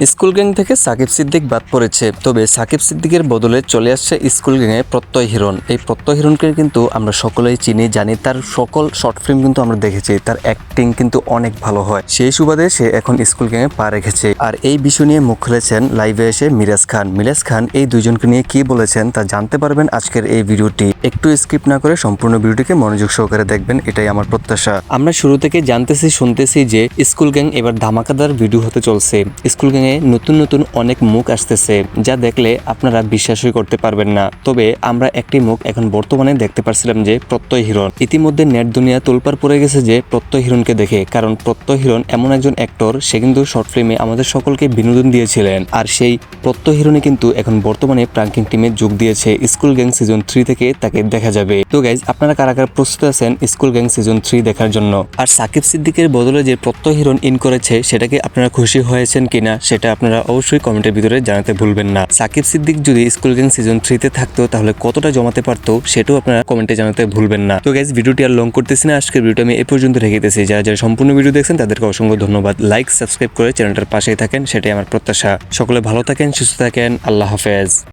School gang থেকে সাকিব সিদ্দিক বাদ পড়েছে। তবে সাকিব সিদ্দিকের বদলে চলে আসছে স্কুল গ্যাংয়ে প্রত্যয় হিরণ। এই প্রত্যয় হিরণকে কিন্তু আমরা সকলেই চিনি, জানি। তার সকল শর্ট ফিল্ম কিন্তু আমরা দেখেছি। তার অ্যাক্টিং কিন্তু অনেক ভালো হয়। সেই সুবাদে সে এখন স্কুল গ্যাংয়ে পা রেখেছে। আর এই বিষয় নিয়ে মুখ খুলেছেন লাইভে এসে মিরাজ খান। মিরাজ খান, এই দুইজনকে নিয়ে কি বলেছেন তা জানতে পারবেন আজকের এই ভিডিওটি। একটু স্কিপ না করে সম্পূর্ণ ভিডিওটিকে মনোযোগ সহকারে দেখবেন। এটাই আমার প্রত্যাশা। আমরা শুরু থেকে জানতেছি, শুনতেছি যে স্কুল গ্যাং এবার ধামাকাদার ভিডিও হতে চলছে। স্কুল গ্যাংয়ে নতুন নতুন অনেক মুখ আসতেছে যা দেখলে আপনারা বিশ্বাসই করতে পারবেন না। তবে আমরা একটি মুখ এখন বর্তমানে দেখতে পারছিলাম যে প্রত্যয় হিরণ। ইতিমধ্যে নেট দুনিয়া তোলপার পড়ে গেছে যে প্রত্যয় হিরণকে দেখে, কারণ প্রত্যয় হিরণ এমন একজন অ্যাক্টর সে কিন্তু শর্ট ফিল্মে আমাদের সকলকে বিনোদন দিয়েছিলেন। আর সেই প্রত্যয় হিরণই কিন্তু এখন বর্তমানে প্রাঙ্কিং টিমে যোগ দিয়েছে স্কুল গ্যাং সিজন থ্রি থেকে তাকে দেখা যাবে। তো গাইজ আপনারা কারা প্রস্তুত আছেন স্কুল গ্যাং সিজন থ্রি দেখার জন্য? আর সাকিব সিদ্দিকের বদলে যে প্রত্যয় হিরণ ইন করেছে সেটাকে আপনারা খুশি হয়েছেন কিনা, সেটা আপনারা অবশ্যই কমেন্টের ভিতরে জানাতে ভুলবেন না। সাকিব সিদ্দিক যদি স্কুল গ্যাং সিজন থ্রিতে থাকতো, তাহলে কতটা জমাতে পারতো সেটাও আপনারা কমেন্টে জানাতে ভুলবেন না। তো গাইজ ভিডিওটি আর লং করতেছি না। আজকের ভিডিওটা আমি এ পর্যন্ত রেখে দিতেছি যারা যারা সম্পূর্ণ ভিডিও দেখছেন, তাদেরকে অসংখ্য ধন্যবাদ। লাইক সাবস্ক্রাইব করে চ্যানেলটার পাশেই থাকেন, সেটাই আমার প্রত্যাশা। সকলে ভালো থাকেন, সুস্থ থাকেন। আল্লাহ হাফেজ।